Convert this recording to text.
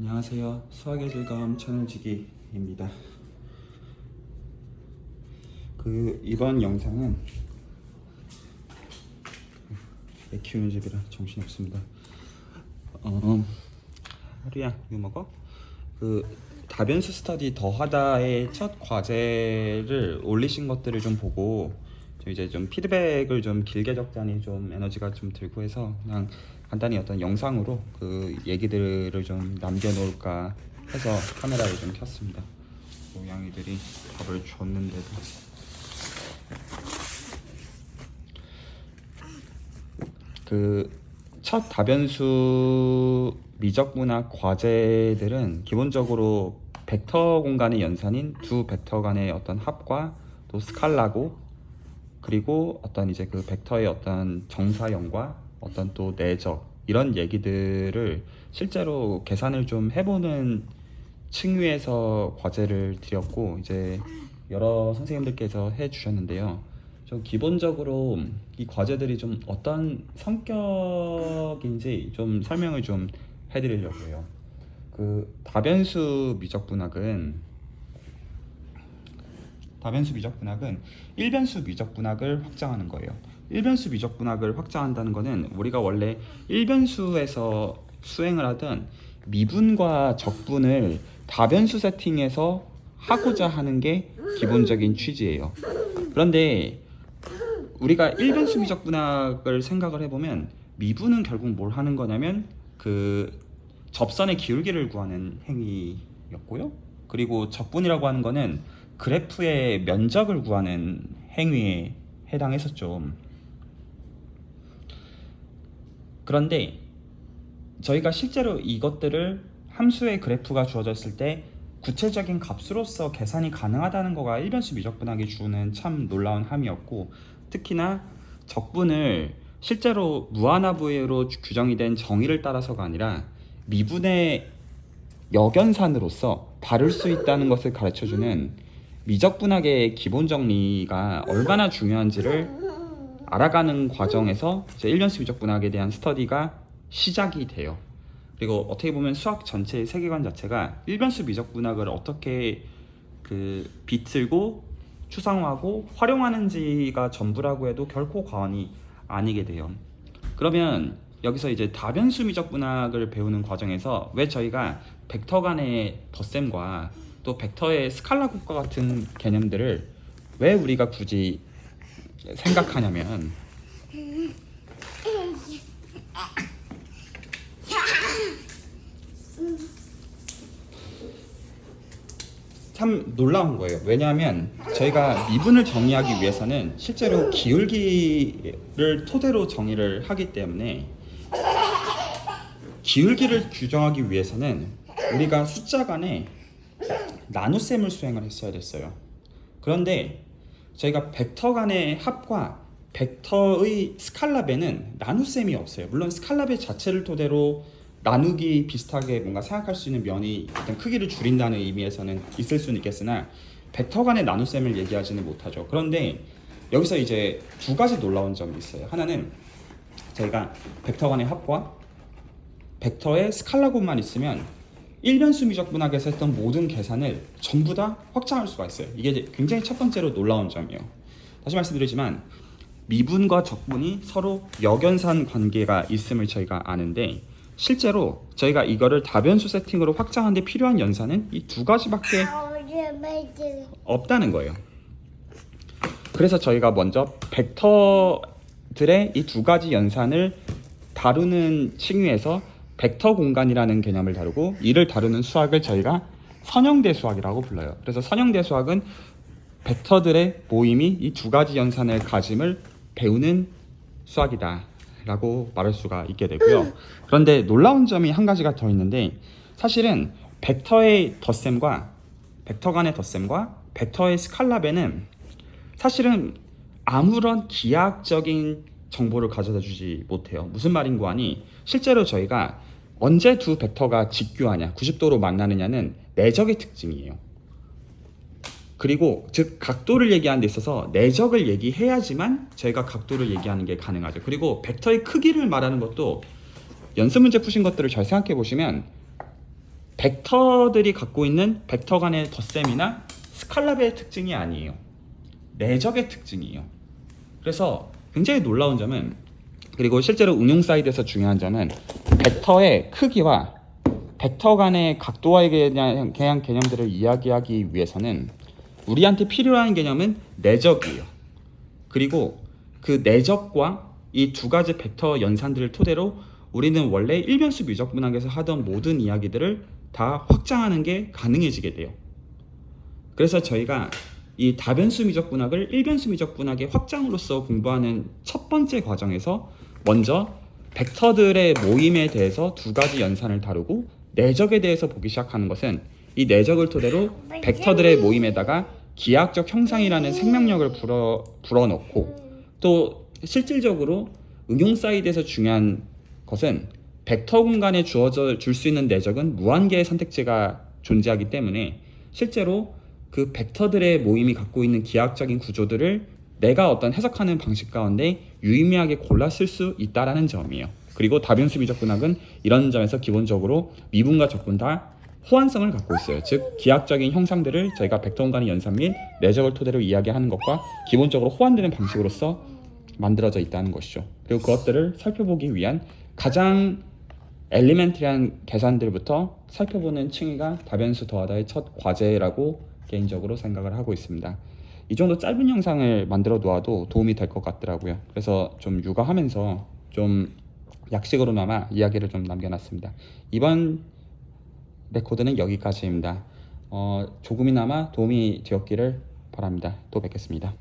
안녕하세요. 수학의 즐거움 천을지기입니다. 그 이번 영상은 애 키우는 집이라 정신 없습니다. 어, 하루야 이거 먹어? 그 다변수 스터디 더하다의 첫 과제를 올리신 것들을 좀 보고 저 이제 좀 피드백을 좀 길게 적자니 좀 에너지가 좀 들고 해서 그냥 간단히 어떤 영상으로 그 얘기들을 좀 남겨놓을까 해서 카메라를 좀 켰습니다. 고양이들이 밥을 줬는데도 그 첫 다변수 미적분학 과제들은 기본적으로 벡터 공간의 연산인 두 벡터 간의 어떤 합과 또 스칼라고 그리고 어떤 이제 그 벡터의 어떤 정사형과 어떤 또 내적 이런 얘기들을 실제로 계산을 좀 해보는 층위에서 과제를 드렸고 이제 여러 선생님들께서 해주셨는데요. 좀 기본적으로 이 과제들이 좀 어떤 성격인지 좀 설명을 좀 해드리려고 해요. 그 다변수 미적분학은 다변수 미적 분학은 일변수 미적 분학을 확장하는 거예요. 일변수 미적 분학을 확장한다는 거는 우리가 원래 일변수에서 수행을 하던 미분과 적분을 다변수 세팅에서 하고자 하는 게 기본적인 취지예요. 그런데 우리가 일변수 미적 분학을 생각을 해보면 미분은 결국 뭘 하는 거냐면 그 접선의 기울기를 구하는 행위였고요. 그리고 적분이라고 하는 거는 그래프의 면적을 구하는 행위에 해당했었죠. 그런데 저희가 실제로 이것들을 함수의 그래프가 주어졌을 때 구체적인 값으로서 계산이 가능하다는 거가 일변수 미적분학이 주는 참 놀라운 함이었고 특히나 적분을 실제로 무한하부로 규정이 된 정의를 따라서가 아니라 미분의 역연산으로서 다룰 수 있다는 것을 가르쳐주는 미적분학의 기본 정리가 얼마나 중요한지를 알아가는 과정에서 이제 1년수 미적분학에 대한 스터디가 시작이 돼요. 그리고 어떻게 보면 수학 전체의 세계관 자체가 일변수 미적분학을 어떻게 그 비틀고 추상화하고 활용하는지가 전부라고 해도 결코 과언이 아니게 돼요. 그러면 여기서 이제 다변수 미적분학을 배우는 과정에서 왜 저희가 벡터 간의 덧셈과 또 벡터의 스칼라 곱과 같은 개념들을 왜 우리가 굳이 생각하냐면 참 놀라운 거예요. 왜냐하면 저희가 미분을 정의하기 위해서는 실제로 기울기를 토대로 정의를 하기 때문에 기울기를 규정하기 위해서는 우리가 숫자 간에 나눗셈을 수행을 했어야 됐어요. 그런데 저희가 벡터 간의 합과 벡터의 스칼라배는 나눗셈이 없어요. 물론 스칼라배 자체를 토대로 나누기 비슷하게 뭔가 생각할 수 있는 면이 일단 크기를 줄인다는 의미에서는 있을 수는 있겠으나 벡터 간의 나눗셈을 얘기하지는 못하죠. 그런데 여기서 이제 두 가지 놀라운 점이 있어요. 하나는 저희가 벡터 간의 합과 벡터의 스칼라 곱만 있으면 일변수 미적 분학에서 했던 모든 계산을 전부 다 확장할 수가 있어요. 이게 굉장히 첫 번째로 놀라운 점이에요. 다시 말씀드리지만 미분과 적분이 서로 역연산 관계가 있음을 저희가 아는데 실제로 저희가 이거를 다변수 세팅으로 확장하는데 필요한 연산은 이 두 가지밖에 없다는 거예요. 그래서 저희가 먼저 벡터들의 이 두 가지 연산을 다루는 층위에서 벡터 공간이라는 개념을 다루고 이를 다루는 수학을 저희가 선형대 수학이라고 불러요. 그래서 선형대 수학은 벡터들의 모임이 이 두 가지 연산을 가짐을 배우는 수학이다. 라고 말할 수가 있게 되고요. 그런데 놀라운 점이 한 가지가 더 있는데 사실은 벡터의 덧셈과 벡터 간의 덧셈과 벡터의 스칼라배는 사실은 아무런 기하학적인 정보를 가져다 주지 못해요. 무슨 말인고 하니 실제로 저희가 언제 두 벡터가 직교하냐, 90도로 만나느냐는 내적의 특징이에요. 그리고 즉 각도를 얘기하는 데 있어서 내적을 얘기해야지만 저희가 각도를 얘기하는 게 가능하죠. 그리고 벡터의 크기를 말하는 것도 연습 문제 푸신 것들을 잘 생각해 보시면 벡터들이 갖고 있는 벡터 간의 덧셈이나 스칼라의 특징이 아니에요. 내적의 특징이에요. 그래서 굉장히 놀라운 점은 그리고 실제로 응용 사이드에서 중요한 점은 벡터의 크기와 벡터 간의 각도와의 개념, 개념- 개념들을 이야기하기 위해서는 우리한테 필요한 개념은 내적이에요. 그리고 그 내적과 이 두 가지 벡터 연산들을 토대로 우리는 원래 일변수 미적 분학에서 하던 모든 이야기들을 다 확장하는 게 가능해지게 돼요. 그래서 저희가 이 다변수 미적 분학을 일변수 미적 분학의 확장으로서 공부하는 첫 번째 과정에서 먼저 벡터들의 모임에 대해서 두 가지 연산을 다루고 내적에 대해서 보기 시작하는 것은 이 내적을 토대로 벡터들의 모임에다가 기하학적 형상이라는 생명력을 불어 불어넣고 또 실질적으로 응용 사이드에서 중요한 것은 벡터 공간에 주어져 줄 수 있는 내적은 무한개의 선택지가 존재하기 때문에 실제로 그 벡터들의 모임이 갖고 있는 기하학적인 구조들을 내가 어떤 해석하는 방식 가운데 유의미하게 골라 쓸 수 있다라는 점이에요. 그리고 다변수 미적 분학은 이런 점에서 기본적으로 미분과 적분 다 호환성을 갖고 있어요. 즉 기하학적인 형상들을 저희가 벡터 공간의 연산 및 내적을 토대로 이야기하는 것과 기본적으로 호환되는 방식으로서 만들어져 있다는 것이죠. 그리고 그것들을 살펴보기 위한 가장 엘리멘트리한 계산들부터 살펴보는 층위가 다변수 더하다의 첫 과제라고 개인적으로 생각을 하고 있습니다. 이 정도 짧은 영상을 만들어 놓아도 도움이 될 것 같더라고요. 그래서 좀 육아하면서 좀 약식으로나마 이야기를 좀 남겨놨습니다. 이번 레코드는 여기까지입니다. 어, 조금이나마 도움이 되었기를 바랍니다. 또 뵙겠습니다.